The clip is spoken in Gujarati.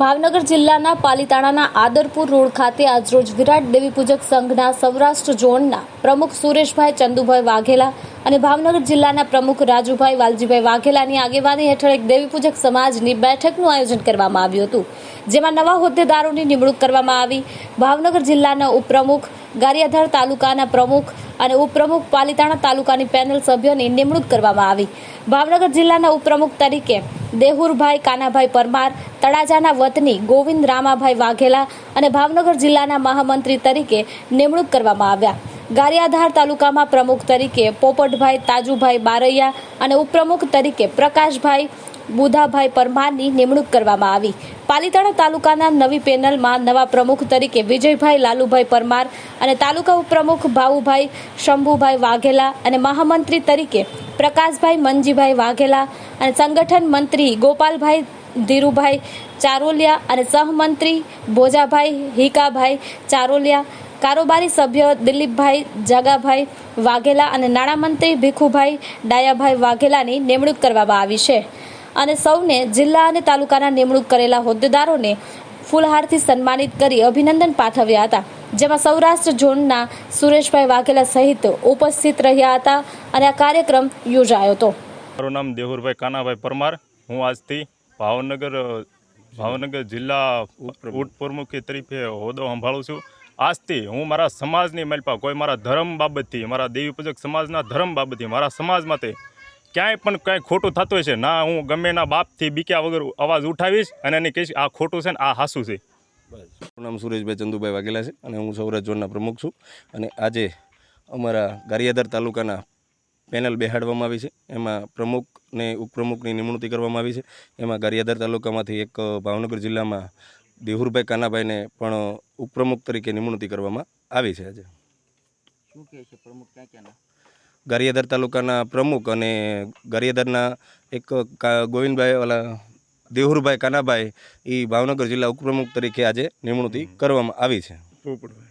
ભાવનગર જિલ્લાના પાલીતાણાના આદરપુર રોડ ખાતે આજરોજ વિરાટ દેવી પૂજક સંઘના સૌરાષ્ટ્ર ઝોનના પ્રમુખ સુરેશભાઈ ચંદુભાઈ વાઘેલા અને ભાવનગર જિલ્લાના પ્રમુખ રાજુભાઈ વાલજીભાઈ વાઘેલાની આગેવાની હેઠળ એક દેવી પૂજક સમાજની બેઠકનું આયોજન કરવામાં આવ્યું હતું, જેમાં નવા હોદ્દેદારોની નિમણૂક કરવામાં આવી. ભાવનગર જિલ્લાના ઉપપ્રમુખ, ગારિયાધાર તાલુકાના પ્રમુખ અને ઉપપ્રમુખ પાલીતાણા તાલુકાની પેનલ સભ્યોની નિમણૂક કરવામાં આવી. ભાવનગર જિલ્લાના ઉપપ્રમુખ તરીકે દેહુરભાઈ, કાનાભાઈ પરમાર, તળાજાના વતની ગોવિંદ રામાભાઈ વાઘેલા અને ભાવનગર જિલ્લાના મહામંત્રી તરીકે નિમણૂક કરવામાં આવ્યા. ગારિયાધાર તાલુકામાં પ્રમુખ તરીકે પોપટભાઈ તાજુભાઈ બારૈયા અને ઉપપ્રમુખ તરીકે પ્રકાશભાઈ બુધાભાઈ પરમારની નિમણૂક કરવામાં આવી. પાલીતાણા તાલુકાના નવી પેનલમાં નવા પ્રમુખ તરીકે વિજયભાઈ લાલુભાઈ પરમાર અને તાલુકા ઉપપ્રમુખ ભાવુભાઈ શંભુભાઈ વાઘેલા અને મહામંત્રી તરીકે પ્રકાશભાઈ મનજીભાઈ વાઘેલા અને સંગઠન મંત્રી ગોપાલભાઈ ધીરુભાઈ ચારોલિયા અને સહમંત્રી ભોજાભાઈ હિકાભાઈ ચારોલિયા કારોબારી સભ્ય દિલીપભાઈ જગાભાઈ વાઘેલા અને નાણામંત્રી ભીખુભાઈ ડાયાભાઈ વાઘેલાની નિમણૂક કરવામાં આવી છે. અને સૌને જિલ્લા અને તાલુકાના નિમણૂક કરેલા હોદ્દેદારોને ફૂલહારથી સન્માનિત કરી અભિનંદન પાઠવ્યા હતા. જેમાં સૌરાષ્ટ્ર ઝોનના સુરેશભાઈ વાઘેલા સહિત ઉપસ્થિત રહ્યા હતા અને આ કાર્યક્રમ યોજાયો હતો. મારું નામ દેહુરભાઈ કાનાભાઈ પરમાર. હું આજથી ભાવનગર ભાવનગર જિલ્લા ઉપપ્રમુખ તરીકે હોદ્દો સંભાળું છું. આજથી હું મારા સમાજની મલપા કોઈ મારા ધર્મ બાબતથી, મારા દેવી પૂજક સમાજના ધર્મ બાબતથી, મારા સમાજ માટે ક્યાંય પણ કાંઈ ખોટું થતું હોય છે, ના હું ગમે એના બાપથી બીક્યા વગર અવાજ ઉઠાવીશ અને એને કહીશ, આ ખોટું છે ને આ હાસું છે. મારું નામ સુરેશભાઈ ચંદુભાઈ વાઘેલા છે અને હું સૌરાષ્ટ્ર ઝોનના પ્રમુખ છું અને આજે અમારા ગારિયાદર તાલુકાના પેનલ બેહાડવામાં આવી છે. એમાં પ્રમુખ ને ઉપપ્રમુખની નિમણૂક કરવામાં આવી છે. એમાં ગારિયાદર તાલુકામાંથી એક ભાવનગર જિલ્લામાં દેહુરભાઈ કાનાભાઈને પણ ઉપપ્રમુખ તરીકે નિમણૂક કરવામાં આવી છે આજે. શું કહે છે પ્રમુખ ક્યાં ક્યાંના ગારિયાધાર તાલુકાના પ્રમુખ અને ગારિયાદરના એક કા- ગોવિંદભાઈ ઓલા દેહુરભાઈ કાનાભાઈ એ ભાવનગર જિલ્લા ઉપપ્રમુખ તરીકે આજે નિમણૂક કરવામાં આવી છે. પોપટભાઈ